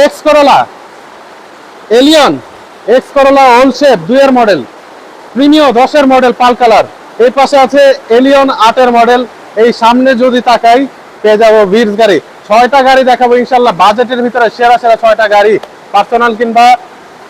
X Corolla Allion X Corolla old shape model Premio দশের model pearl colour এই পাশে আছে এলিয়ন আটের মডেল এই সামনে যদি তাকাই, পেয়ে যাব ভিড়স গাড়ি। ছয়টা গাড়ি দেখাবো ইনশাল্লাহ বাজেটের ভিতরে সেরা সেরা ছয়টা গাড়ি। পার্সোনাল কিংবা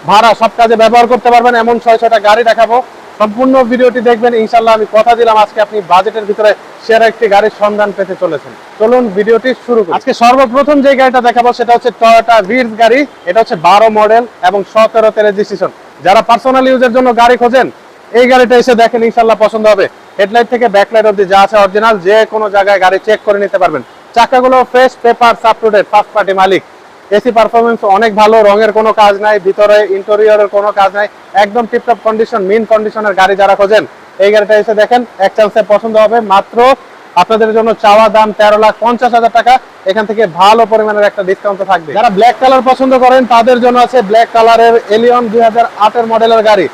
ভাড়া, সব কাজে ব্যবহার করতে পারবেন। এমন ছয় ছয়টা গাড়ি দেখাবো। সম্পূর্ণ ভিডিওটি দেখবেন ইনশাল্লাহ আমি কথা দিলাম, আজকে আপনি বাজেটের ভিতরে সেরা একটি গাড়ির সন্ধান পেতে চলেছেন। চলুন ভিডিওটি শুরু করি। আজকে সর্বপ্রথম যে গাড়িটা দেখাবো, সেটা হচ্ছে টয়োটা ভিড়স গাড়ি, এটা হচ্ছে বারো মডেল এবং সতেরোতে রেজিস্ট্রেশন যারা পার্সোনাল ইউজের জন্য গাড়ি খোঁজেন, এই গাড়িটা এসে দেখেন ইনশাল্লাহ পছন্দ হবে। হেডলাইট থেকে ব্যাকলাইট অব্দি যা আছে অরিজিনাল যে কোনো জায়গায় গাড়ি চেক করে নিতে পারবেন। চাকাগুলো fresh paper date first party মালিক। এসি পারফরমেন্স অনেক ভালো, রঙের কোনো কাজ নাই, ভিতরে ইন্টেরিয়রের কোনো কাজ নাই, একদম টিপটপ কন্ডিশন মিন কন্ডিশনের গাড়ি যারা খোঁজেন, এই গাড়িটা এসে দেখেন, এক চান্সে পছন্দ হবে, মাত্র আপনাদের জন্য চাওয়া দাম তেরো লাখ পঞ্চাশ হাজার টাকা, এখান থেকে ভালো পরিমাণের একটা ডিসকাউন্ট থাকবে। যারা ব্ল্যাক কালার পছন্দ করেন, তাদের জন্য আছে ব্ল্যাক কালারের এলিয়ন দুই হাজার মডেলের গাড়ি।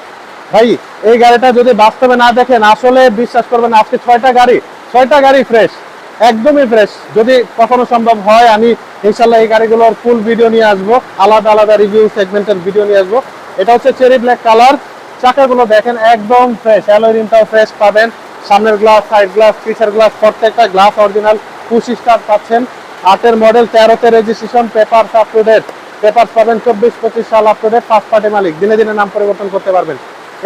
ভাই, এই গাড়িটা যদি বাস্তবে না দেখেন, আসলে বিশ্বাস করবেন, আজকে ছয়টা গাড়ি ছয়টা গাড়ি ফ্রেশ একদমই ফ্রেশ যদি কখনো সম্ভব হয়, আমি ইনশাল্লাহ এই গাড়িগুলোর ফুল ভিডিও নিয়ে আসব, আলাদা আলাদা রিভিউ সেগমেন্টের ভিডিও নিয়ে আসব। এটা হচ্ছে চেরি ব্ল্যাক কালার চাকাগুলো দেখেন একদম ফ্রেশ অ্যালোরিনটাও ফ্রেশ পাবেন। সামনের গ্লাস সাইড গ্লাস পিছের গ্লাস প্রত্যেকটা গ্লাস অরিজিনাল পুশি স্টার পাচ্ছেন। আটের মডেল তেরোতে registration paper up to date paper পাবেন চব্বিশ, পঁচিশ সাল up to date first party মালিক। দিনে দিনে নাম পরিবর্তন করতে পারবেন।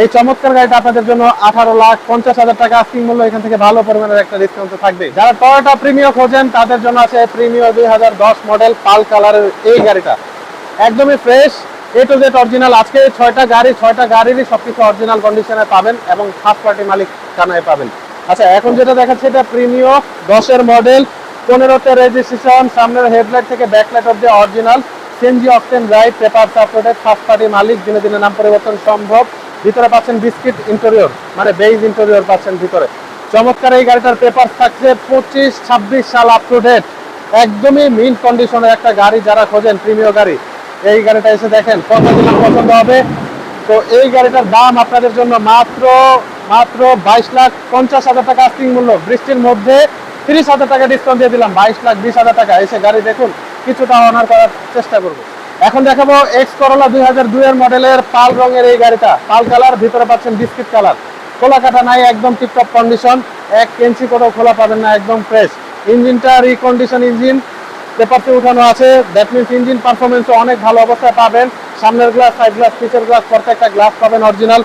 এই চমৎকার গাড়িটা আপনাদের জন্য আঠারো লাখ পঞ্চাশ হাজার টাকা আস্কিং মূল্য, এখান থেকে ভালো পরিমাণের একটা ডিসকাউন্ট থাকবে যারা টয়োটা প্রিমিও খোঁজেন, তাদের জন্য আছে প্রিমিও দুই হাজার দশ মডেল পাল কালারের এই গাড়িটা। একদমই fresh A to Z original আজকে ছয়টা গাড়ি, ছয়টা গাড়িরই সবকিছু অরিজিনাল কন্ডিশনে পাবেন এবং ফার্স্ট পার্টি মালিক কানায় পাবেন। আচ্ছা এখন যেটা দেখাচ্ছে, এটা প্রিমিও দশের মডেল পনেরোতে রেজিস্ট্রেশন সামনের হেডলাইট থেকে ব্যাকলাইট অব্দি original CNG octane right paper supported first party মালিক দিনে দিনে নাম পরিবর্তন সম্ভব। ভিতরে পাচ্ছেন বিস্কিট ইন্টেরিয়র মানে বেইজ ইন্টেরিয়র পাচ্ছেন ভিতরে। চমৎকার এই গাড়িটার পেপার থাকছে পঁচিশ, ছাব্বিশ সাল আপ টু ডেট একদমই মিন কন্ডিশনের একটা গাড়ি যারা খোঁজেন প্রিমিয় গাড়ি। এই গাড়িটা এসে দেখেন কত পছন্দ হবে। তো এই গাড়িটার দাম আপনাদের জন্য মাত্র মাত্র বাইশ লাখ পঞ্চাশ হাজার টাকা আস্কিং মূল্য। বৃষ্টির মধ্যে তিরিশ হাজার টাকা ডিসকাউন্ট দিয়ে দিলাম, বাইশ লাখ বিশ হাজার টাকা। এসে গাড়ি দেখুন কিছুটা অনার করার চেষ্টা করব। এখন দেখাবো এক্স করোলা দুই হাজার দুইয়ের মডেলের পাল রঙের এই গাড়িটা। পাল কালার ভিতরে পাচ্ছেন বিস্কিট কালার খোলা কাটা নাই, একদম টিপটপ কন্ডিশন এক ইঞ্চি কোথাও খোলা পাবেন না, একদম ফ্রেশ ইঞ্জিনটা রিকন্ডিশন ইঞ্জিন পেপারতে উঠানো আছে। দ্যাট মিনস ইঞ্জিন পারফরমেন্স অনেক ভালো অবস্থায় পাবেন। সামনের গ্লাস সাইড গ্লাস পিছের গ্লাস প্রত্যেকটা গ্লাস পাবেন অরিজিনাল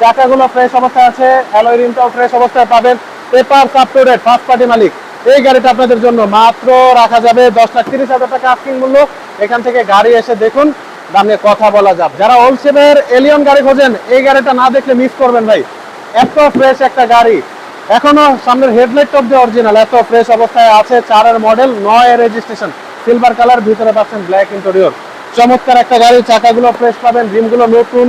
চাকাগুলো ফ্রেশ অবস্থায় আছে। অ্যালয় রিমটাও ফ্রেশ অবস্থায় পাবেন। পেপার ডেট ফার্স্ট পার্টি মালিক। এই গাড়িটা আপনাদের জন্য মাত্র রাখা যাবে দশ লাখ তিরিশ হাজার টাকা আস্কিং মূল্য। এখান থেকে গাড়ি এসে দেখুন, দামে কথা বলা যাবে। যারা ওলসেপের এলিয়ন গাড়ি খোঁজেন, এই গাড়িটা না দেখলে মিস করবেন ভাই। এত ফ্রেশ একটা গাড়ি। এখনও সামনের হেডলাইট অব দিয়ে অরিজিনাল এত ফ্রেশ অবস্থায় আছে চারের মডেল নয় রেজিস্ট্রেশন সিলভার কালার ভিতরে পাচ্ছেন ব্ল্যাক ইন্টেরিয়র চমৎকার একটা গাড়ি, চাকাগুলো ফ্রেশ পাবেন রিমগুলো নতুন।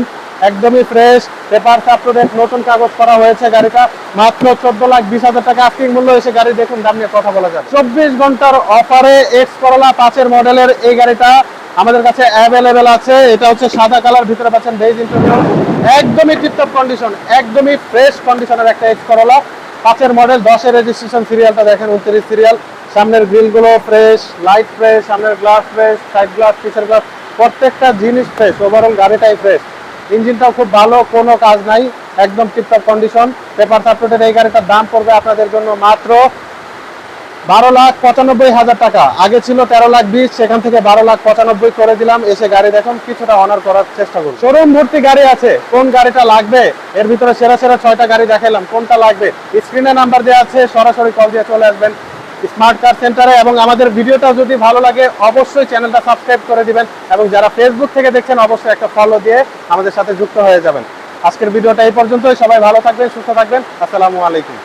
একদমই ফ্রেশ পেপার আপ নতুন কাগজ করা হয়েছে গাড়িটা। মাত্র চোদ্দ লাখ বিশ হাজার টাকা আস্কিং মূল্য এসে গাড়ি দেখুন, দাম নিয়ে কথা বলা যায় চব্বিশ ঘণ্টার অফারে এক্স করলা পাঁচের মডেলের এই গাড়িটা আমাদের কাছে অ্যাভেলেবেল আছে। এটা হচ্ছে সাদা কালার ভিতরে পাচ্ছেন বেজ ইন্টেরিয়র একদমই টিপটপ কন্ডিশন একদমই ফ্রেশ কন্ডিশনের একটা এক্স করলা পাঁচের মডেল দশের রেজিস্ট্রেশন সিরিয়ালটা দেখেন, উনত্রিশ সিরিয়াল সামনের গ্রিলগুলো ফ্রেশ লাইট ফ্রেশ সামনের গ্লাস ফ্রেশ সাইড গ্লাস পিছের গ্লাস প্রত্যেকটা জিনিস ফ্রেশ ওভারঅল গাড়িটাই ফ্রেশ ইঞ্জিনটাও খুব ভালো, কোনো কাজ নাই, একদম টিপটপ কন্ডিশন পেপার সাপোর্টের এই গাড়িটার দাম পড়বে আপনাদের জন্য মাত্র বারো লাখ পঁচানব্বই হাজার টাকা। আগে ছিল তেরো লাখ বিশ, সেখান থেকে বারো লাখ পঁচানব্বই করে দিলাম। এসে গাড়ি দেখুন, কিছুটা অনার করার চেষ্টা করুন। শোরুম ভর্তি গাড়ি আছে। কোন গাড়িটা লাগবে? এর ভিতরে সেরা সেরা ছয়টা গাড়ি দেখালাম কোনটা লাগবে? স্ক্রিনে নাম্বার দেওয়া আছে, সরাসরি কল দিয়ে চলে আসবেন। স্মার্ট কার সেন্টারে এবং আমাদের ভিডিওটা যদি ভালো লাগে, অবশ্যই চ্যানেলটা সাবস্ক্রাইব করে দিবেন এবং যারা ফেসবুক থেকে দেখছেন, অবশ্যই একটা ফলো দিয়ে আমাদের সাথে যুক্ত হয়ে যাবেন। আজকের ভিডিওটা এই পর্যন্তই। সবাই ভালো থাকবেন, সুস্থ থাকবেন। আসসালামু আলাইকুম।